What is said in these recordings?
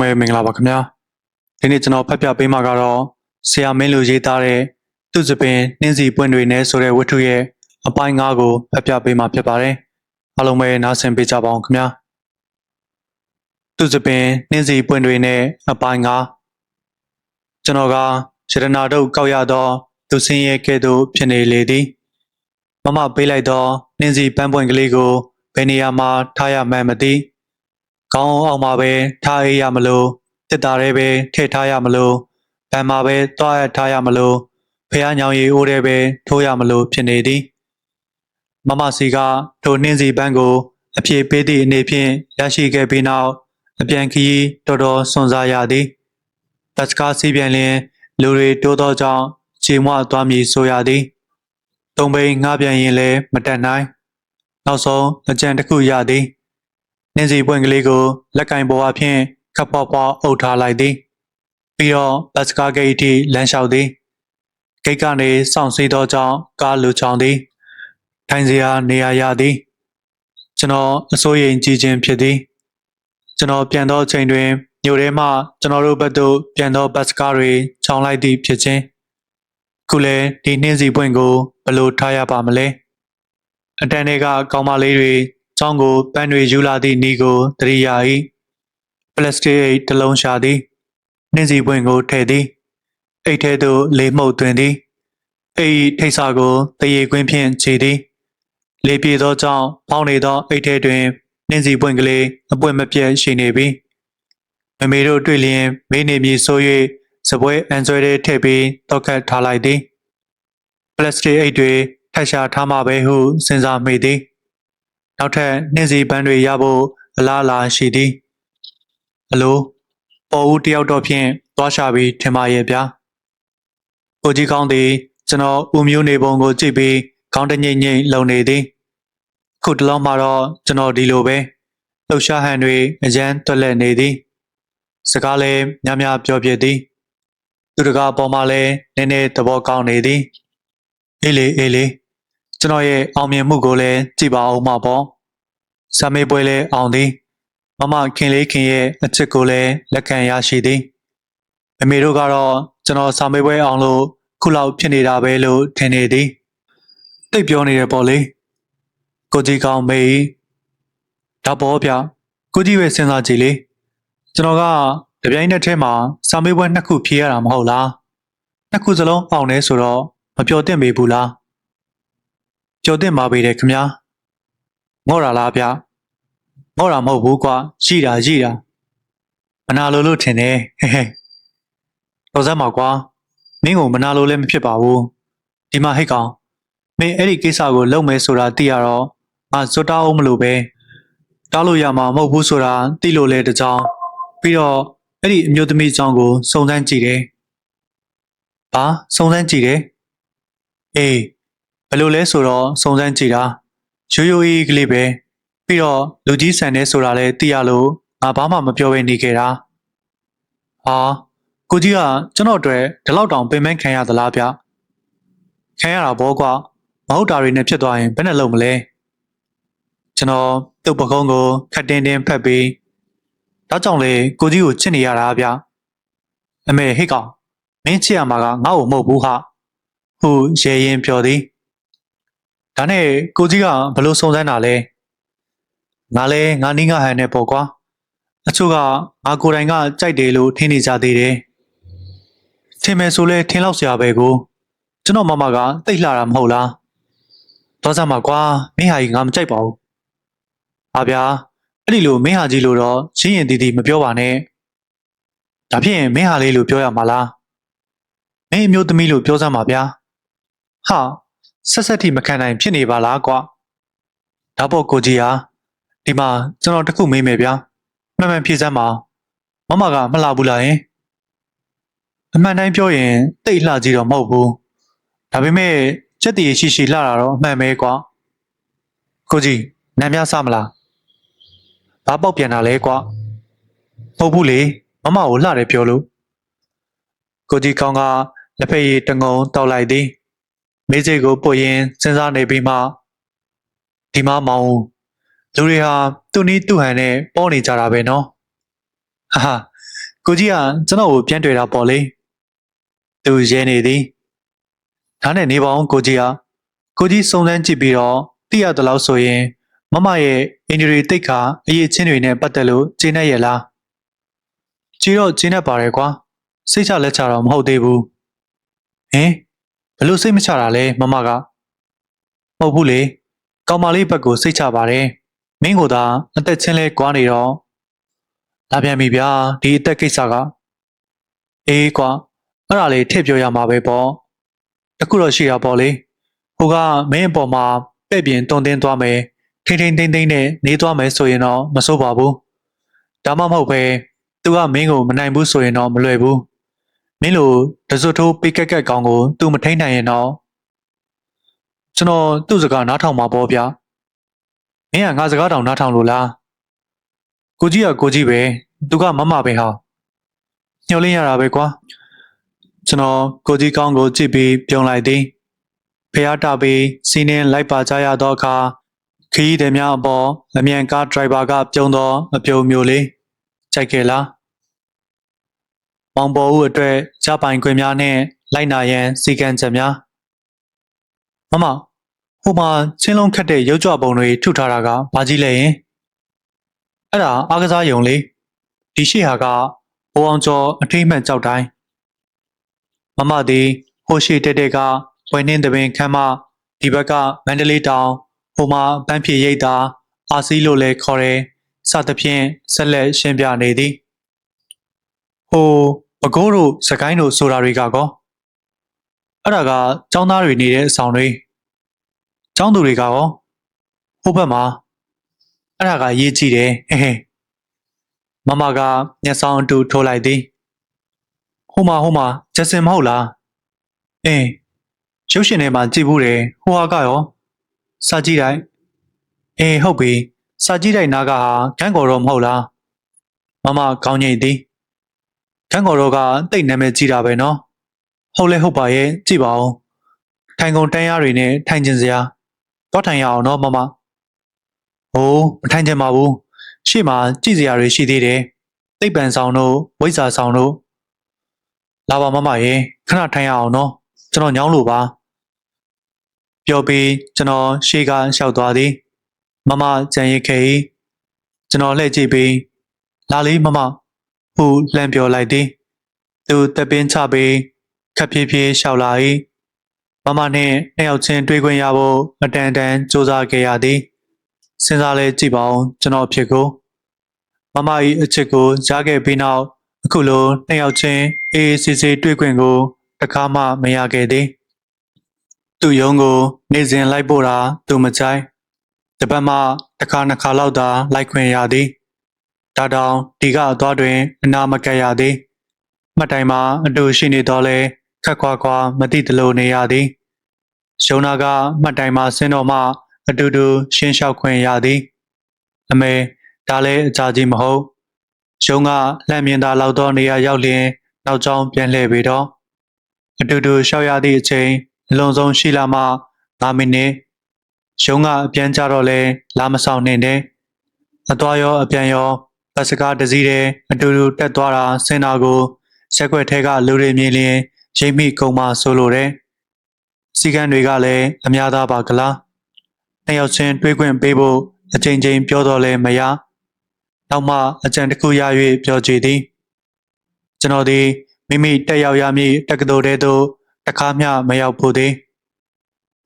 လုံးပဲမင်္ဂလာပါခင်ဗျာဒီနေ့ကျွန်တော်ဖတ်ပြပေးမှာကတော့ဆရာမင်းလူရေးသားတဲ့သူစပင်နှင်းစီပွင့်တွေနဲ့ဆိုတဲ့ဝတ္ထုရဲ့အပိုင်း၅ကိုဖတ်ပြပေးမှာဖြစ်ပါတယ်အားလုံးပဲနားဆင်ပေးကြပါအောင်ခင်ဗျာသူစပင်နှင်းစီပွင့်တွေနဲ့အပိုင်း၅ကျွန်တော်ကရတနာတို့ကောက်ရသော သူစင်းရဲ့ကဲ့သို့ဖြစ်နေလေသည်မမပေးလိုက်သောနှင်းစီပန်းပွင့်ကလေးကိုဘယ်နေရာမှာထားရမှန်းမသိ ကောင်းအောင်မှာပဲထားရရမလို့တစ်တာရဲပဲထည့်ထားရမလို့ဗန်မှာပဲတွားရထားရမလို့ဖះညောင်ရီအိုးတဲ့ပဲထိုးရမလို့ဖြစ်နေသည်မမစီကထိုနှင်းစီပန်းကို အပြေပေးသည့်အနေဖြင့်ရရှိခဲ့ပြီးနောက်အပြန်ခီးတော်တော်စွန့်စားရသည်တက်စကားစီးပြန်လျင်လူတွေတိုးသောကြောင့်ခြေမွသွားမည်ဆိုရသည်တုံပိန်ငှားပြန်ရင်လည်းမတက်နိုင် နောက်ဆုံးအကြံတစ်ခုရသည် နင်းစီပွင့်ကလေးကိုလက်ကင်ပေါ်အဖြစ်ခပ်ဖွားဖွားအုပ်ထားလိုက်သည်ပြီးတော့ဘတ်စကားဂိတ်အထိလမ်းလျှောက်သည်ဂိတ်ကနေစောင့်စီသောကြောင့်ကားလူချောင်သည်ထိုင်စရာနေရာရသည်ကျွန်တော်အစိုးရိမ်ကြည့်ခြင်းဖြစ်သည်ကျွန်တော်ပြန်သောအချိန်တွင်မြို့ထဲမှကျွန်တော်တို့ဘက်သို့ပြန်သောဘတ်စကားတွေချောင်းလိုက်သည့်ဖြစ်ခြင်းခုလည်းဒီနှင်းစီပွင့်ကိုဘယ်လိုထားရပါမလဲအတန်တွေကကောင်းမလေးတွေ။ ကျောင်းကိုပန်းတွေယူလာသည့်ဤကိုတရိယာ၏ပလတ်စတစ်အိတ်တစ်လုံးရှာသည်။နှင်းစီပွင့်ကိုထည့်သည်။အိတ်ထဲသို့လေမှုတ်သွင်းသည်။အိတ်ထိတ်စာကိုတရေကွင်းဖြင့်ခြေသည်။လေပြေသောကြောင့်ဖောင်းနေသောအိတ်ထဲတွင်နှင်းစီပွင့်ကလေးအပွင့်မပြတ်ရှိနေပြီ။မမေတို့တွေ့လျင်မေးနေမည်ဆို၍စပွဲအန်ဆွဲထဲထည့်ပြီးတောက်ခတ်ထားလိုက်သည်။ပလတ်စတစ်အိတ်တွေထပ်ရှာထားမှပဲဟုစဉ်းစားမိသည်။ နောက်ထပ်နှင်းစီပန်းတွေရဖို့အလားအလာရှိသည်။အလိုပေါ်ဦးတယောက်တော့ဖြင့်သွားရှာပြီးထင်ပါရဲ့ဗျာ။ကိုကြီးကောင်းသည်ကျွန်တော်ဦးမျိုးနေပုံကိုကြည့်ပြီးခေါင်းတငိမ့်ငိမ့်လုံနေသည်။ခုတလုံးမှာတော့ကျွန်တော်ဒီလိုပဲလှုပ်ရှားဟန်တွေအရန်တွက်လက်နေသည်။စကားလည်းများများပြောပြသည်။သူတကားပေါ်မှာလည်းနည်းနည်းသဘောကောင်းနေသည်။အေးလေအေးလေ ကျွန်တော်ရဲ့အောင်မြင်မှုကိုလည်းကြည့်ပါဦးမှာပေါ့။စာမေးပွဲလည်းအောင်သည်။မမခင်လေးခင်ရဲ့အချစ်ကိုလည်းလက်ခံရရှိသည်။အမေတို့ကတော့ကျွန်တော်စာမေးပွဲအောင်လို့ခုလောက်ဖြစ်နေတာပဲလို့ထင်နေသည်။တိတ်ပြောနေတယ်ပေါ့လေ။ကိုကြီးကောင်းမေးဒါပေါ်ဗျ။ကိုကြီးပဲစဉ်းစားကြည့်လေ။ကျွန်တော်ကတပြိုင်နက်တည်းမှာစာမေးပွဲနှစ်ခုဖြေရတာမဟုတ်လား။နှစ်ခုစလုံးအောင်နေဆိုတော့မပြောသင့်ပေဘူးလား။ ပြောသင့်ပါပေတယ်ခင်ဗျာ။ငေါ့တာလားဗျ။ငေါ့တာမဟုတ်ဘူးကွာ။ရှိတာရှိတာ။မနာလိုလို့ထင်တယ်ဟဲ့ဟဲ့။တော်စမ်းပါကွာ။မင်းကိုမနာလိုလည်းမဖြစ်ပါဘူး။ဒီမှာဟိတ်ကောင်မင်းအဲ့ဒီကိစ္စကိုလုပ်မယ်ဆိုတာသိရတော့ငါဇွတ်တောင်းမလို့ပဲ။တောင်းလို့ရမှာမဟုတ်ဘူးဆိုတာသိလို့လဲတကြောင်ပြီးတော့အဲ့ဒီအမျိုးသမီးအကြောင်းကိုစုံစမ်းကြည့်တယ်။ဘာစုံစမ်းကြည့်တယ်။အေး ဘယ်လိုလဲဆိုတော့စုံစမ်းကြည့်တာရိုးရိုးကြီးကလေးပဲပြီးတော့လူကြီးဆန်နေဆိုတာလဲသိရလို့ငါဘာမှမပြောဘဲနေခဲ့တာဟာကိုကြီးကကျွန်တော်အတွက်ဒီလောက်တောင်ပင်ပန်းခံရသလားဗျခံရတာဘောကွာမဟုတ်တာတွေနဲ့ဖြစ်သွားရင်ဘယ်နဲ့လုပ်မလဲကျွန်တော်တုတ်ပကုံးကိုခတ်တင်းတင်းဖက်ပြီးဒါကြောင့်လေကိုကြီးကိုချစ်နေရတာဗျအမေဟိတ်ကောင်မင်းချစ်ရမှာကငါ့ကိုမဟုတ်ဘူးဟာဟုရေရင်ပြောသည် ဒါနဲ့ကိုကြီးကဘလို့စုံစမ်းတာလဲငါလဲငါနီးငါဟန်နဲ့ပေါ့ကွာအချို့ကငါကိုယ်တိုင်ကကြိုက်တယ်လို့ထင်နေကြသေးတယ်ထင်မယ်ဆိုလဲထင်လောက်စရာပဲကိုကျွန်တော်မမကတိတ်လှတာမဟုတ်လားသွားစမ်းပါကွာမင်းဟာကြီးငါမကြိုက်ပါဘူးဟာဗျာအဲ့ဒီလိုမင်းဟာကြီးလို့တော့ရှင်းရင်တီးတီးမပြောပါနဲ့ဒါဖြင့်မင်းဟာလေးလို့ပြောရမှာလားမင်းအမျိုးသမီးလို့ပြောစမ်းပါဗျာဟာ ဆက်ဆက်ထိမခံနိုင်ဖြစ်နေပါလားကွာဒါပေါ့ကိုကြီးဟာဒီမှာကျွန်တော်တခုမေးမယ်ဗျာမှန်မှန်ဖြေစမ်းပါမမကမလှဘူးလားယင်အမှန်တိုင်းပြောရင်တိတ်လှကြီးတော့မဟုတ်ဘူးဒါပေမဲ့ချက်တည်ရှိရှိလှတာတော့အမှန်ပဲကွာကိုကြီးနမ်းများစမလားဘာပေါက်ပြန်တာလဲကွာမဟုတ်ဘူးလေမမကိုလှတယ်ပြောလို့ကိုကြီးကောင်းကလက်ဖက်ရည်တငုံတောက်လိုက်သည် မေးစိတ်ကိုပုတ်ရင်စဉ်းစားနေပြီးမှဒီမမောင်လူတွေဟာသူ့နီးသူ့ဟန်နဲ့ပေါ်နေကြတာပဲနော်ဟာဟာကိုကြီးကကျွန်တော်ကိုပြန်တွေ့တာပေါ့လေသူရဲနေသည်ဒါနဲ့နေပါအောင်ကိုကြီးကကိုကြီးစုံစမ်းကြည့်ပြီးတော့သိရသလောက်ဆိုရင်မမရဲ့အင်ဂျီရီတိတ်ခါအရေးချင်းတွေနဲ့ပတ်သက်လို့ကျင်းနေရလားကြည့်တော့ကျင်းနေပါတယ်ကွာစိတ်ချလက်ချတော့မဟုတ်သေးဘူးဟင် ဘလို့စိတ်မချတာလဲမမကမဟုတ်ဘူးလေကောင်မလေးဘက်ကိုစိတ်ချပါတယ်မင်းကသာအသက်ချင်းလဲကွာနေတော့လာပြန်ပြီဗျာဒီအသက်ကိစ္စကအေးကွာအဲ့ဒါလေးထည့်ပြောရမှာပဲပေါ့တခုတော့ရှိတာပေါ့လေဟိုကမင်းအပေါ်မှာပဲ့ပြင်တုံတင်းသွားမယ်ထိန်ထိန်သိမ့်သိမ့်နဲ့နေသွားမယ်ဆိုရင်တော့မစိုးပါဘူးဒါမှမဟုတ်ပဲသူကမင်းကိုမနိုင်ဘူးဆိုရင်တော့မလွယ်ဘူး မင်းလိုတစွတ်ထိုးပိတ်ကက်ကက်ကောင်ကိုသူမထိန်နိုင်ရင်တော့ကျွန်တော်သူ့စကားနားထောင်မှာပေါ့ဗျာမင်းကငါစကားတောင်နားထောင်လို့လားကိုကြီးကကိုကြီးပဲသူကမမပဲဟာညှော်လင်းရတာပဲကွာကျွန်တော်ကိုကြီးကောင်းကိုကြည့်ပြီးပြုံးလိုက်သည်ဖះတာပြီးစီးနှင်းလိုက်ပါကြရသောအခါခရီးသည်များအပေါ်အမြန်ကားဒရိုင်ဘာကပြုံးသောအပြုံမျိုးလေးကြိုက်ခဲ့လား မောင်ပေါ်ဦးအတွက်ကြပိုင်ခွင့်များနှင့်လိုက်နာရန်စီကံချက်များမမဟိုမှာချင်းလုံးခတ်တဲ့ရုပ်ကြွပုံတွေထုထားတာကဘာကြီးလဲယင်အဲ့ဒါအားကစားယုံလေးဒီရှိဟာကဘိုးအောင်ကျော်အထိမ့်မှန်ကြောက်တိုင်းမမသည်ဟိုရှိတက်တဲ့ကဝင်းနှင်းတပင်ခမ်းမဒီဘက်ကမန္တလေးတောင်ဟိုမှာပန်းဖြေရိတ်တာအာစီလို့လဲခေါ်တယ်စသဖြင့်ဆက်လက်ရှင်းပြနေသည်ဟို ပကိုးတို့စကိုင်းတို့ဆိုတာတွေကကောအဲ့ဒါကចောင်းသားတွေနေတဲ့အဆောင်တွေចောင်းသူတွေကရောဟိုဘက်မှာအဲ့ဒါကရေးကြည့်တယ်ဟဲဟဲမမကမျက်စောင်းအတူထိုးလိုက်သည်ဟိုမှာဟိုမှာဂျက်စင်မဟုတ်လားအင်းရုပ်ရှင်ထဲမှာကြည့်ဘူးတယ်ဟိုဟာကရောစာကြည့်တိုင်းအေးဟုတ်ပြီစာကြည့်တိုင်းနားကဟာခန်းကော်တော့မဟုတ်လားမမကောင်းညိတ်သည် ခန်းကော်တော့ကတိတ်နာမည်ကြီးတာပဲနော်ဟုတ်လဲဟုတ်ပါရဲ့ကြည့်ပါဦးထိုင်ကုန်တန်းရတွေနဲ့ထိုင်ကျင်စရာတော့ထိုင်ရအောင်နော်မမဟိုးမထိုင်ချင်ပါဘူးရှေ့မှာကြည့်စရာတွေရှိသေးတယ်သိပ်ပန်ဆောင်တို့ဝိဇ္ဇာဆောင်တို့လာပါမမရေခဏထိုင်ရအောင်နော်ကျွန်တော်ညောင်းလို့ပါပြောပြီးကျွန်တော်ရှေ့ကလျှောက်သွားသည်မမကြံရစ်ခဲ့၏ကျွန်တော်လှည့်ကြည့်ပြီးလာလေးမမ ဟုလှမ်းပြောလိုက်သည်သူတပ်ပင်းချပြီးခပ်ဖြည်းဖြည်းလျှောက်လာ၏မမနှင့်နှစ်ယောက်ချင်းတွေ့ခွင့်ရဖို့အတန်တန်စူးစမ်းခဲ့ရသည်စဉ်းစားလဲကြည့်ပါဦးကျွန်တော်အဖြစ်ကိုမမ၏အချစ်ကိုကြားခဲ့ပြီးနောက်အခုလိုနှစ်ယောက်ချင်းအေးအေးဆေးဆေးတွေ့ခွင့်ကိုတခါမှမရခဲ့သည်သူ့ယုံကိုနေစဉ်လိုက်ပို့တာသူမကြိုက်တပတ်မှတစ်ခါနှစ်ခါလောက်သာလိုက်ခွင့်ရသည် ဒါတောင်ဒီကအသွားတွင်အနာမကက်ရသည်မှတ်တိုင်မှာအတူရှိနေတော့လဲခက်ခွာခွာမသိတလို့နေရသည်ရှုံနာကမှတ်တိုင်မှာဆင်းတော့မှအတူတူရှင်းလျှောက်ခွင့်ရသည်အမေဒါလည်းအကြကြီးမဟုတ်ရှုံးကလှမ်းမြင်သာလောက်သောနေရာရောက်လျင်နောက်ကျောင်းပြန်လှည့်ပြီးတော့အတူတူလျှောက်ရသည့်အချိန်အလုံးစုံရှိလာမှ9မိနစ်ရှုံးကအပြန်ကြတော့လဲလာမဆောင်နေတယ်အသွားရောအပြန်ရော ဘတ်စကားတစ်စီးတည်းအတူတူတက်သွားတာစင်တာကိုဆက်ခွက်ထဲကလူတွေမြင်လျင်ရိပ်မိကုံမဆိုလိုတယ်စီကံတွေကလည်းအများသားပါကလားနှစ်ယောက်ချင်းတွေးခွင့်ပေးဖို့အချိန်ချင်းပြောတော့လဲမရနောက်မှအကြံတစ်ခုရ၍ပြောကြည်သည်ကျွန်တော်သည်မိမိတက်ရောက်ရမည့်တက္ကသိုလ်ထဲသို့တခါမျှမရောက်ဖို့သည်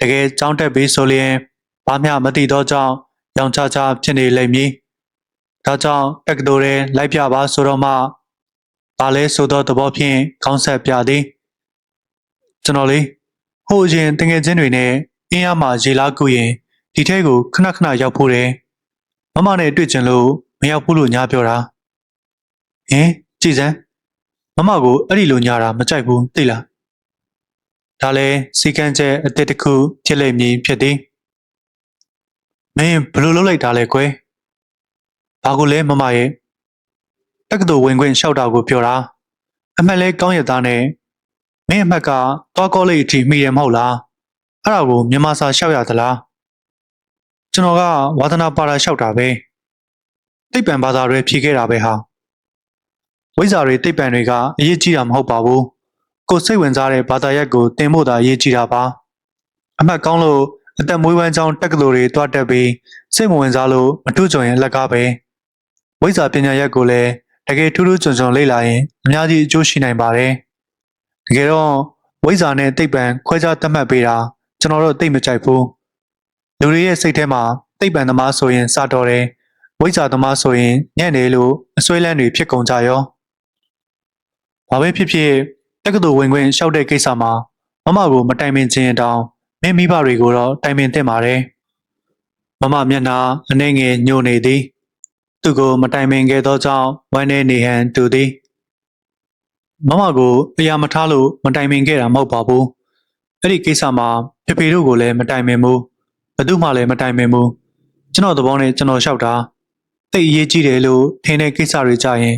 တကယ်ကြောင်းတက်ပြီးဆိုလျင်ဘာမျှမသိသောကြောင့်ရောင်ချချဖြစ်နေလိမ့်မည် ဒါကြောင့်တက္ကသိုလ်ထဲလိုက်ပြပါဆိုတော့မှဘာလဲဆိုသောသဘောဖြင့်ခေါင်းဆက်ပြသည်ကျွန်တော်လေးဟိုအရင်တငယ်ချင်းတွေနဲ့အင်းရမှာရေလားကူရင်ဒီထဲကိုခဏခဏရောက်ဖို့တယ်မမနဲ့တွေ့ကြလို့မရောက်ဘူးလို့ညာပြောတာဟင်ကြည်စမ်းမမကိုအဲ့ဒီလိုညာတာမကြိုက်ဘူးသိလားဒါလဲစီကန်းချက်အစ်စ်တစ်ခုဖြစ်လိမ့်မည်ဖြစ်သည်မင်းဘယ်လိုလုပ်လိုက်တာလဲကွယ် ဘာကိုလဲမမရဲ့တက္ကသိုလ်ဝင်ခွင့်လျှောက်တာကိုပြောတာအမှတ်လဲကောင်းရသားနဲ့မင်းအမှတ်ကသွားကောလိပ်အထိမိရမဟုတ်လားအဲ့ဒါကိုမြန်မာစာလျှောက်ရသလားကျွန်တော်ကဝါသနာပါတာလျှောက်တာပဲသိပ္ပံဘာသာတွေဖြေခဲ့တာပဲဟာဝိဇ္ဇာတွေတိတ်ပံတွေကအရေးကြီးတာမဟုတ်ပါဘူးကိုယ်စိတ်ဝင်စားတဲ့ဘာသာရပ်ကိုသင်ဖို့သာအရေးကြီးတာပါအမှတ်ကောင်းလို့အသက်မွေးဝမ်းကြောင်းတက္ကသိုလ်တွေတွားတက်ပြီးစိတ်မဝင်စားလို့မထူးချွန်ရင်အလကားပဲ ဝိဇ္ဇာပညာရပ်ကိုလည်းတကယ်ထူးထူးချွန်ချွန်လေ့လာရင်အများကြီးအကျိုးရှိနိုင်ပါတယ်တကယ်တော့ဝိဇ္ဇာနဲ့တိတ်ပံခွဲခြားသတ်မှတ်ပေးတာကျွန်တော်တို့သိမကြိုက်ဘူးလူတွေရဲ့စိတ်ထဲမှာတိတ်ပံသမားဆိုရင်စတော်တယ်ဝိဇ္ဇာသမားဆိုရင်ညံ့တယ်လို့အစွဲလန်းတွေဖြစ်ကုန်ကြရောဘာပဲဖြစ်ဖြစ်တက္ကသိုလ်ဝင်ခွင့်လျှောက်တဲ့ကိစ္စမှာမမကိုမတိုင်ပင်ခြင်းတောင်မင်းမိဘတွေကိုတော့တိုင်ပင်သင့်ပါတယ်မမမျက်နှာအနှဲငယ်ညှို့နေသည် သူကိုမတိုင်ပင်ခဲ့သောကြောင့်ဝမ်းနေနေဟန်တူသည်မမကိုအရာမထားလို့မတိုင်ပင်ခဲ့တာမဟုတ်ပါဘူးအဲ့ဒီကိစ္စမှာဖေဖေတို့ကိုလည်းမတိုင်ပင်ဘူးဘသူမှလည်းမတိုင်ပင်ဘူးကျွန်တော်သဘောနဲ့ကျွန်တော်လျှောက်တာတိတ်အရေးကြီးတယ်လို့ထင်တဲ့ကိစ္စတွေကြရင်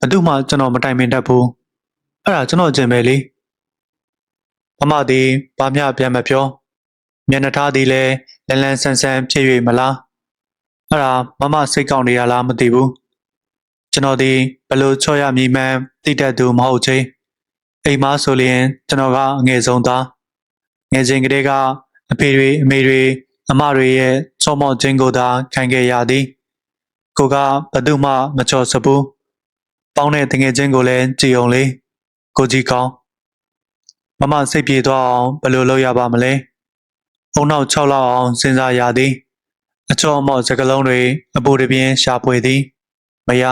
ဘသူမှကျွန်တော်မတိုင်ပင်တတ်ဘူးအဲ့ဒါကျွန်တော်ကျင်ပဲလေမမသည်ဘာမျှပြန်မပြောမျက်နှာထားသည်လည်းလန်းလန်းဆန်းဆန်းဖြစ်၍မလား အဲ့ဒါမမစိတ်ကောက်နေရလားမသိဘူးကျွန်တော်ဒီဘလို့ချော့ရမည်မှန်းသိတတ်သူမဟုတ်ချင်းအိမ်မဆိုလျင်ကျွန်တော်ကအငယ်ဆုံးသားငယ်စဉ်ကတည်းကအဖေတွေအမေတွေအမတွေရဲ့ချောမော့ခြင်းကိုသာခံခဲ့ရသည်ကိုကဘသူမှမချော့စဘူးပေါင်းတဲ့တငယ်ချင်းကိုလည်းကြည်အောင်လေကိုကြီးကောင်းမမစိတ်ပြေသွားအောင်ဘယ်လိုလုပ်ရပါမလဲ။ုံနောက်6လောက်အောင်စဉ်းစားရသည်။ အချောအမော့စကလုံးတွေအပူတပြင်းရှာဖွေသည်။မရ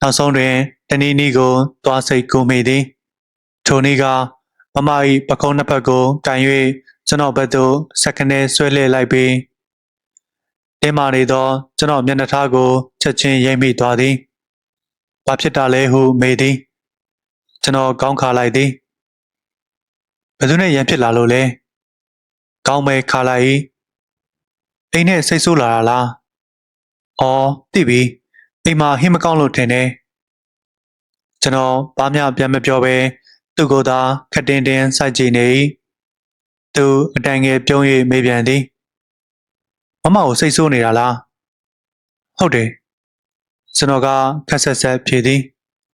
နောက်ဆုံးတွင်တနည်းနည်းကိုသွားစိတ်ကူမိသည်။ထိုနည်းကမမ၏ပကုံးနှစ်ဖက်ကိုကန်၍ကျွန်တော်ဘက်သို့စက္ကနဲဆွဲလှည့်လိုက်ပြီးတင်းမာနေသောကျွန်တော်မျက်နှာထားကိုချက်ချင်းရိမ့်မိသွားသည်။ဘာဖြစ်တာလဲဟုမေးသည်။ကျွန်တော်ကောင်းခါလိုက်သည်။ဘယ်သူနဲ့ရန်ဖြစ်လာလို့လဲ။ကောင်းမဲခါလိုက်၏။ အိမ်နဲ့စိတ်ဆိုးလာတာလား။အော်သိပြီ။အိမ်မှာဟင်းမကောင်းလို့ထင်တယ်။ကျွန်တော်ဘာမှပြန်မပြောဘဲသူ့ကိုယ်သာခက်တင်းတင်းစိုက်ကြည့်နေ၏။သူအတန်ငယ်ပြုံး၍မေးပြန်သည်။မမကိုစိတ်ဆိုးနေတာလား။ဟုတ်တယ်။ကျွန်တော်ကခက်ဆက်ဆက်ဖြေသည်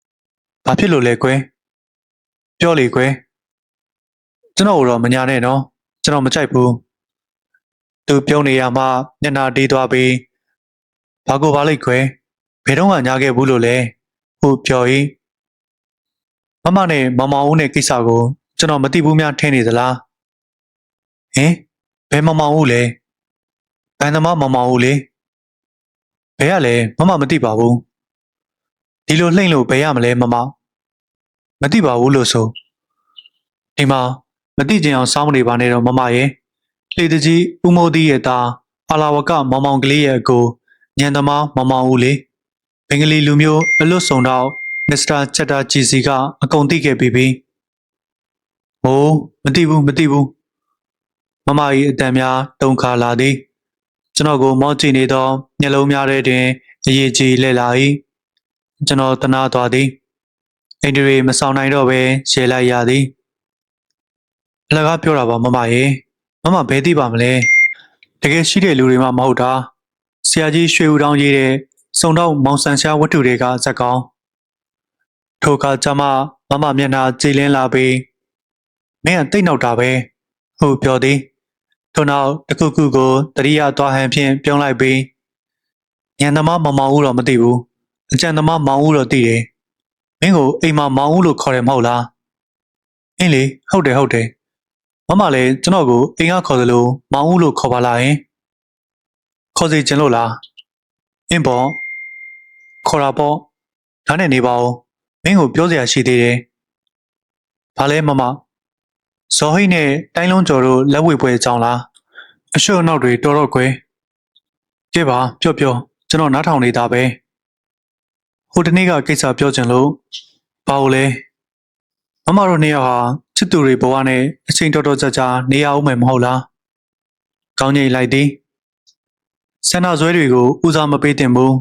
။ဘာဖြစ်လို့လဲကွယ်။ပြောလေကွယ်။ကျွန်တော်တော့မညာနဲ့နော်။ကျွန်တော်မကြိုက်ဘူး။ သူပြုံးနေရမှမျက်နှာတီးသွားပြီးဘာကိုပါလိုက်ခွဲဘယ်တော့မှညာခဲ့ဘူးလို့လဲဟုပြော၏မမနဲ့မမောင်ဦးနဲ့ကိစ္စကို ကျွန်တော်မသိဘူးများထင်နေသလားဟင်ဘယ်မမောင်ဦးလဲဘန်သမားမမောင်ဦးလေဘယ်ရလဲမမမသိပါဘူးဒီလိုလှိမ့်လို့ဘယ်ရမလဲမမမသိပါဘူးလို့ဆိုဒီမှာမသိချင်အောင်စောင်းမနေပါနဲ့တော့မမရဲ့ လေတကြီးဦးမိုးသီးရဲ့သားအာလာဝကမောင်မောင်ကလေးရဲ့အကိုညံသမားမောင်မောင်ဦးလေဘင်္ဂလီလူမျိုးအလွတ်ဆုံတော့မစ္စတာချက်တာဂျီစီကအကုန်သိခဲ့ပြီးပြီ။ဟိုးမသိဘူးမသိဘူး။မမကြီးအတန်များတုန်ခါလာသည်။ကျွန်တော်ကိုမောကြည့်နေသောမျက်လုံးများထဲတွင်အရေးကြီးလှည့်လာ၏။ကျွန်တော်တနာသွားသည်။အိန္ဒြေမဆောင်နိုင်တော့ပဲရှယ်လိုက်ရသည်။အလကားပြောတာပါမမရေ။ မမဘယ်သိပါမလဲ။တကယ်ရှိတဲ့လူတွေမှမဟုတ်တာ။ဆရာကြီးရွှေဦးတောင်းရေးတဲ့စုံတော့မောင်ဆန်ရှားဝတ္ထုတွေကဇက်ကောင်းထိုအခါကျမှမမမျက်နှာကြည်လင်းလာပြီးမင်းကတိတ်နောက်တာပဲဟုပြောသည်ထို့နောက်တခုခုကိုတရိယာသွားဟန်ဖြင့်ပြုံးလိုက်ပြီးညံသမားမမောင်ဦးတော့မသိဘူးအကြံသမားမောင်ဦးတော့သိတယ်မင်းကိုအိမ်မှာမောင်ဦးလို့ခေါ်တယ်မဟုတ်လားအင်းလေဟုတ်တယ်ဟုတ်တယ် မမလည်းကျွန်တော်ကိုအိမ်ကခေါ်သလိုမောင်ဦးလို့ခေါ်ပါလားယင်ခေါ်စီခြင်းလို့လားအင်းပေါ့ခေါ်တာပေါ့ဒါနဲ့နေပါဦးမင်းကိုပြောစရာရှိသေးတယ်။ဘာလဲမမဇော်ဟိတ်နဲ့တိုင်းလုံးကျော်တို့လက်ဝဲပွဲအကြောင်းလားအရှုပ်အနောက်တွေတော်တော့ကွယ်ကြည့်ပါပြော့ပြော့ကျွန်တော်နားထောင်နေတာပဲဟိုတနေ့ကကိစ္စပြောချင်လို့ဘာလို့လဲ မမတို့နှစ်ယောက်ဟာချစ်သူတွေဘဝနဲ့အချိန်တော်တော်ကြာကြာနေရအောင်မယ်မဟုတ်လားကောင်းကြီးလိုက်သည်ဆန္ဒဇွဲတွေကိုဦးစားမပေးတင်ဘူး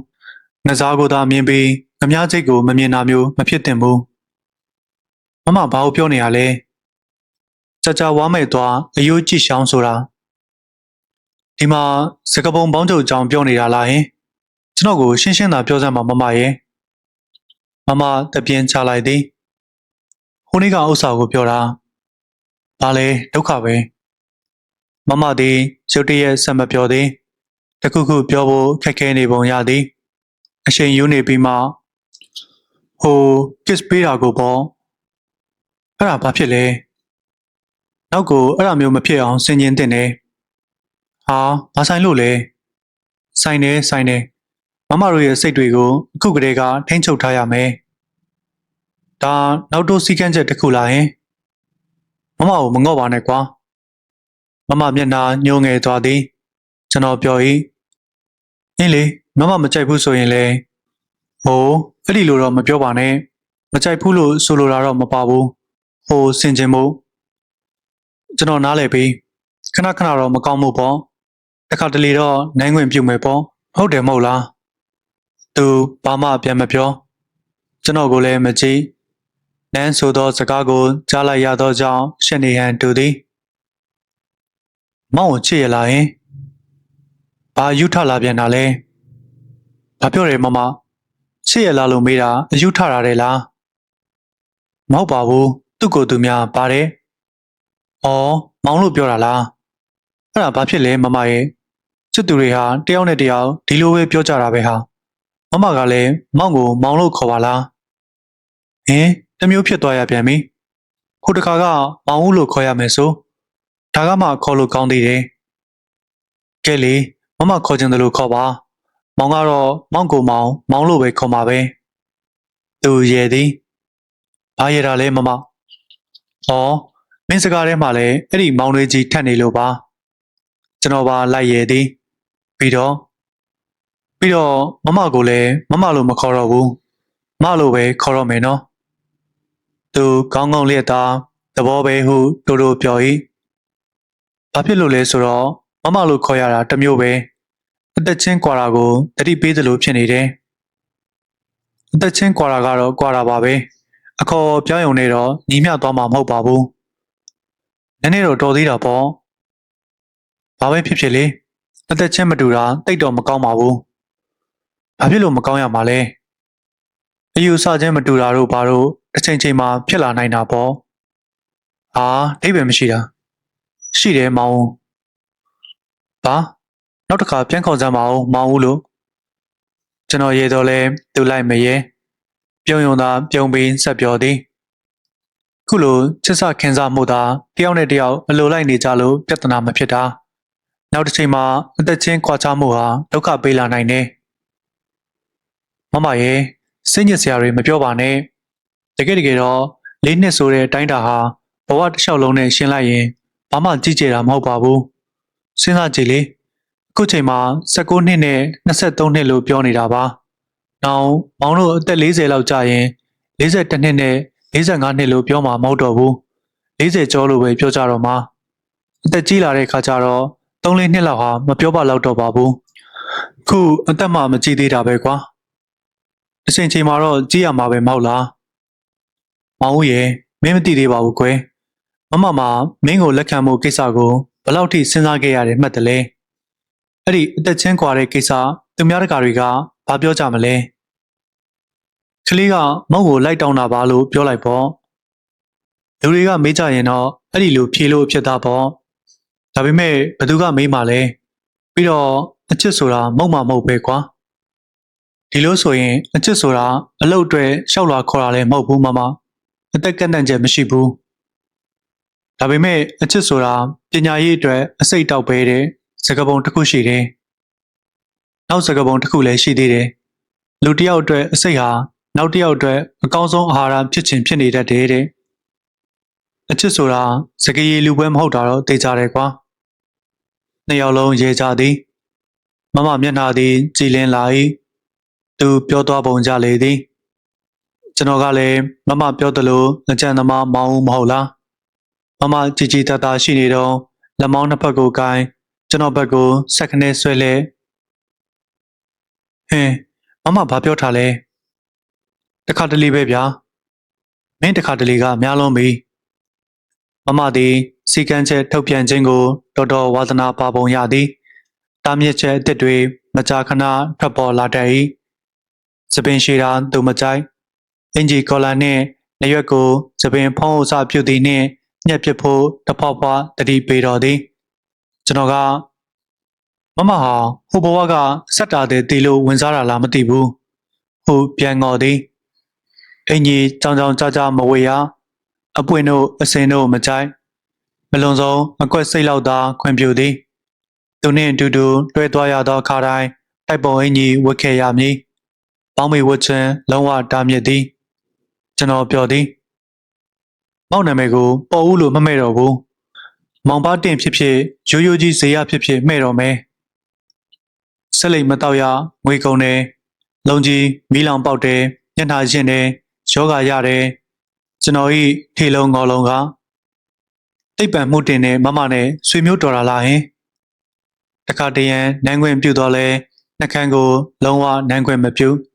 ငစားကိုသာမြင်ပြီးငမားစိတ်ကိုမမြင်တာမျိုးမဖြစ်သင့်ဘူးမမဘာလို့ပြောနေရလဲကြကြဝါမဲ့သွားအယိုးကြည့်ရှောင်းဆိုတာဒီမှာစကပုံပေါင်းချုပ်အကြောင်းပြောနေတာလားဟင်ကျွန်တော်ကိုရှင်းရှင်းသာပြောစမ်းပါမမရဲ့မမတပြင်းချလိုက်သည် ဟိုနေ့ကဥစ္စာကိုပြောတာဘာလဲဒုက္ခပဲမမသည်ရုတ်တရက်ဆက်မပြောသည်တခုခုပြောဖို့ခက်ခဲနေပုံရသည်အချိန်ယူနေပြီးမှဟို kiss ပေးတာကိုပေါ့အဲ့ဒါဘာဖြစ်လဲနောက်ကိုအဲ့ဒါမျိုးမဖြစ်အောင်ဆင်ခြင်တင်တယ်ဟာမဆိုင်လို့လဲဆိုင်နေဆိုင်နေမမတို့ရဲ့စိတ်တွေကိုအခုကတည်းကထိန်းချုပ်ထားရမယ် ဒါနောက်တော့စီကန်းချက်တစ်ခုလာရင်မမကိုမငော့ပါနဲ့ကွာမမမျက်နှာညှိုးငယ်သွားသည်ကျွန်တော်ပြော၏အင်းလေမမမကြိုက်ဘူးဆိုရင်လေဟိုအဲ့ဒီလိုတော့မပြောပါနဲ့မကြိုက်ဘူးလို့ဆိုလိုတာတော့မပါဘူးဟိုစင်ကျင်မို့ကျွန်တော်နားလည်ပြီးခဏခဏတော့မကောင်းမှုပေါ့တခါတလေတော့နိုင်ဝင်ပြုတ်မယ်ပေါ့ဟုတ်တယ်မဟုတ်လားသူဘာမှပြန်မပြောကျွန်တော်ကိုလည်းမကြည့် နန်းဆိုသောစကားကိုကြားလိုက်ရသောကြောင့်ရှက်နေဟန်တူသည်မောင်ကိုချစ်ရလာရင်ဘာယူထလာပြန်တာလဲဘာပြောရဲမမချစ်ရလာလို့မေးတာအယူထတာတယ်လားမဟုတ်ပါဘူးသူ့ကိုယ်သူများပါတယ်ဩမောင်လို့ပြောတာလားအဲ့ဒါဘာဖြစ်လဲမမရဲ့ချစ်သူတွေဟာတယောက်နဲ့တယောက်ဒီလိုပဲပြောကြတာပဲဟာမမကလည်းမောင်ကိုမောင်လို့ခေါ်ပါလားဟင် တမျိုးဖြစ်သွားရပြန်ပြီခုတခါကမောင်ဦးလို့ခေါ်ရမယ်ဆိုဒါကမှခေါ်လို့ကောင်းသေးတယ်ကဲလေမမခေါ်ချင်တယ်လို့ခေါ်ပါမောင်ကတော့မောင်ကိုမောင်မောင်လို့ပဲခေါ်မှာပဲသူရဲ့သည်ဘာရတာလဲမမဩမင်းစကားထဲမှာလည်းအဲ့ဒီမောင်လေးကြီးထက်နေလို့ပါကျွန်တော်ပါလိုက်ရသည်ပြီးတော့ပြီးတော့မမကိုလည်းမမလို့မခေါ်တော့ဘူးမလို့ပဲခေါ်တော့မယ်နော် သူကောင်းကောင်းလျက်သားသဘောပဲဟုတို့တို့ပြော၏ဘာဖြစ်လို့လဲဆိုတော့မမလို့ခေါ်ရတာတစ်မျိုးပဲအသက်ချင်းကွာတာကိုတတိပေးသလိုဖြစ်နေတယ်အသက်ချင်းကွာတာကတော့ကွာတာပါပဲအခေါ်ပြောင်းယုံနေတော့ညီမျှသွားမှာမဟုတ်ပါဘူးနည်းနည်းတော့တော်သေးတာပေါ့ဘာပဲဖြစ်ဖြစ်လေအသက်ချင်းမတူတာတိတ်တော့မကောင်းပါဘူးဘာဖြစ်လို့မကောင်းရမှာလဲ အယူဆချင်းမတူတာတို့ဘာတို့အချိန်ချိန်မှာဖြစ်လာနိုင်တာပေါ့ဟာအိဗယ်မရှိတာရှိတယ်မောင်ဘာနောက်တစ်ခါပြန်ခေါ်စမ်းပါဦးမောင်ဦးလို့ကျွန်တော်ရေတော့လဲသူလိုက်မရဲပြုံယုံသာပြုံပြီးဆက်ပြောသည်ခုလိုချစ်စခင်စားမှုသာတယောက်နဲ့တယောက်အလိုလိုက်နေကြလို့ပြဿနာမဖြစ်တာနောက်တစ်ချိန်မှာအသက်ချင်းခွာခြားမှုဟာဒုက္ခပေးလာနိုင်တယ်မမရဲ့ စိတ်ညစ်စရာတွေမပြောပါနဲ့တကယ်တကယ်တော့လေးနှစ်ဆိုတဲ့အတိုင်းတာဟာဘဝတစ်လျှောက်လုံးနဲ့ရှင်းလိုက်ရင်ဘာမှကြည့်ကြတာမဟုတ်ပါဘူးစဉ်းစားကြည့်လေအခုချိန်မှာ16နှစ်နဲ့23နှစ်လို့ပြောနေတာပါ။နောက်မောင်တို့အသက်40လောက်ကြာရင်42နှစ်နဲ့45နှစ်လို့ပြောမှာမဟုတ်တော့ဘူး။40ကျော်လို့ပဲပြောကြတော့မှာ။အသက်ကြီးလာတဲ့ခါကျတော့3-4နှစ်လောက်ဟာမပြောပါတော့တော့ပါဘူး။ခုအသက်မှမကြည့်သေးတာပဲကွာ။ အချိန်ချိန်မှာတော့ကြည့်ရမှာပဲမဟုတ်လား။မောင်ဦးရဲ့မင်းမသိသေးပါဘူးကွယ်။မမမမင်းကိုလက်ခံမှုကိစ္စကိုဘယ်လောက်ထိစဉ်းစားခဲ့ရတယ်မှတ်တယ်လဲ။အဲ့ဒီအသက်ချင်းကွာတဲ့ကိစ္စသူများတကာတွေကဘာပြောကြမလဲကလေးကမုတ်ကိုလိုက်တောင်းတာပါလို့ပြောလိုက်ပေါ့လူတွေကမေးကြရင်တော့အဲ့ဒီလိုဖြေလို့ဖြစ်တာပေါ့ဒါပေမဲ့ဘသူကမေးမှလဲပြီးတော့အချစ်ဆိုတာမုတ်မှမဟုတ်ပဲကွာ ဒီလိုဆိုရင်အချစ်ဆိုတာအလုတ်တွေရှောက်လာခေါ်တာလည်းမဟုတ်ဘူးမမအသက်ကန့်တန့်ချက်မရှိဘူးဒါပေမဲ့အချစ်ဆိုတာပညာရေးအတွက်အစိတ်တောက်ပဲတဲ့စကားပုံတစ်ခုရှိတယ်။နောက်စကားပုံတစ်ခုလည်းရှိသေးတယ်။လူတစ်ယောက်အတွက်အစိတ်ဟာနောက်တစ်ယောက်အတွက်အကောင်းဆုံးအာဟာရဖြစ်ခြင်းဖြစ်နေတတ်တယ်တဲ့အချစ်ဆိုတာစကားရည်လူပွဲမဟုတ်တာတော့သိကြတယ်ကွာ။နှစ်ယောက်လုံးရေကြသည်မမမျက်နှာသည်ကြည်လင်းလာ၏ သူပြောသွားပုံကြလေသည်ကျွန်တော်ကလည်းမမပြောသလိုငကြံသမားမောင်းဦးမဟုတ်လားမမကြည်ကြည်တတ်တာရှိနေတော့လက်မောင်းနှစ်ဖက်ကိုကိုင်းကျွန်တော်ဘက်ကိုစက်ခနဲ့ဆွဲလဲဟင်းမမဘာပြောထားလဲတခါတလေပဲဗျာမင်းတခါတလေကများလုံးပြီမမသည်စီကန်းချက်ထုတ်ပြန်ခြင်းကိုတော်တော်ဝါသနာပါပုံရသည်တာမြင့်ချက်အစ်စ်တွေမကြာခဏထွက်ပေါ်လာတတ်၏ စပင်ရှိတာသူမကြိုက်အင်ဂျီကော်လာနှင့်နရွက်ကိုသပင်ဖုံးအစပြုတ်သည်နှင့်ညက်ပစ်ဖို့တဖွာဖွာတတိပေးတော်သည်ကျွန်တော်ကမမဟာဟိုဘဝကစက်တာတဲ့တီလို့ဝင်စားတာလားမသိဘူးဟိုပြန်ငေါ်သည်အင်ကြီးကြောင်ကြောင်ကြကြမဝေရအပွင့်တို့အစင်တို့မကြိုက်မလွန်ဆုံးအကွက်စိတ်လောက်သာခွင့်ပြုသည်သူနှင့်အတူတူတွဲသွားရသောအခါတိုင်းတိုက်ပုံအင်ကြီးဝတ်ခဲ့ရမည် ပေါင်းမေဝတ်ချင်လုံးဝတားမြစ်သည်ကျွန်တော်ပြောသည်မောက်နာမည်ကိုပေါ်ဦးလို့မမဲ့တော့ဘူး။မောင်ပါတင်ဖြစ်ဖြစ်ရိုးရိုးကြီးဇေယျဖြစ်ဖြစ်မဲ့တော့မယ်။ဆက်လိမ်မတော့ရငွေကုန်တယ်။လုံကြီးမီးလောင်ပေါက်တယ်။ညှက်နှာရှင်တယ်။ယောဂါရတယ်။ကျွန်တော်ဤထေလုံးငေါ်လုံးကတိတ်ပံမှုတင်တဲ့မမနဲ့ဆွေမျိုးတော်တာလားဟင်။တခါတရံနန်းခွင်ပြုတ်တော့လဲနှကန်းကို လုံးဝနန်းခွင်မပြုတ်။အ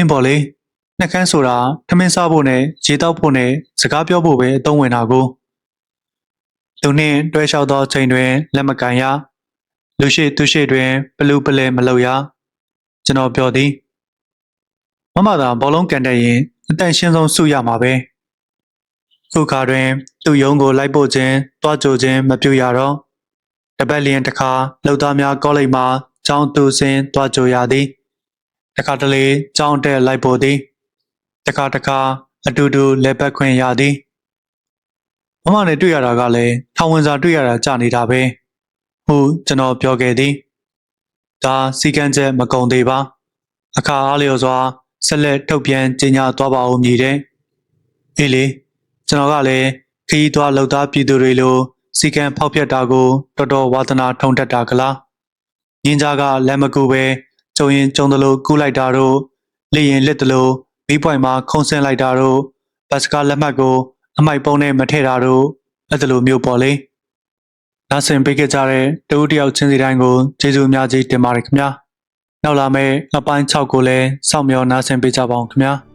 င်းပေါ်လေ။နှက်ခမ်းဆိုတာထမင်းစားဖို့နဲ့ရေတောက်ဖို့နဲ့စကားပြောဖို့ပဲအသုံးဝင်တာကိုသူနှင့်တွဲလျှောက်သောချိန်တွင်လက်မကန်ရလူရှိသူရှိတွင်ပလူပလဲမလုပ်ရကျွန်တော်ပြောသည်မမသာဘောလုံးကန်တဲ့ရင်အတန်ရှင်းဆုံးစုရမှာပဲခုခါတွင် သူ့ယုံကိုလိုက်ပို့ခြင်းတွားကြိုခြင်းမပြုရတော့တပတ်လျင်တစ်ခါလောက်သားများကောလိပ်မှကျောင်းသူစင်တွားကြိုရသည် တခါတလေကျောင်းတက်လိုက်ပို့သည်တခါတခါအတူတူလက်ပတ်ခွင့်ရသည်မမနဲ့တွေ့ရတာကလည်းထောင်ဝင်စာတွေ့ရတာကြာနေတာပဲဟုကျွန်တော်ပြောခဲ့သည်ဒါစီကံချက်မကုံသေးပါ အခါအားလျော်စွာဆက်လက်ထုတ်ပြန်ကြေညာသွားပါဦးမည်တဲ့အေးလေကျွန်တော်ကလည်းခရီးသွားလှုပ်သားပြည်သူတွေလိုစီကံဖောက်ဖျက်တာကိုတော်တော်ဝါသနာထုံတက်တာကလားညင်ကြားကလက်မကူပဲ ကျုံရင်ကျုံသလိုကူးလိုက်တာတို့လက်ရင်လက်တလို့မီးပွိုင်မှာခုံဆင်းလိုက်တာတို့ဘတ်စကားလက်မှတ်ကို အမိုက်ပုံးနဲ့မထည့်တာတို့အဲ့ဒါလိုမျိုးပေါ့လေနားဆင်ပေးခဲ့ကြတဲ့တဦးတယောက်ချင်းစီတိုင်းကိုကျေးဇူးအများကြီးတင်ပါတယ်ခင်ဗျာနောက်လာမယ့်အပိုင်း6ကိုလည်းစောင့်မျှော်နားဆင်ပေးကြပါအောင်ခင်ဗျာ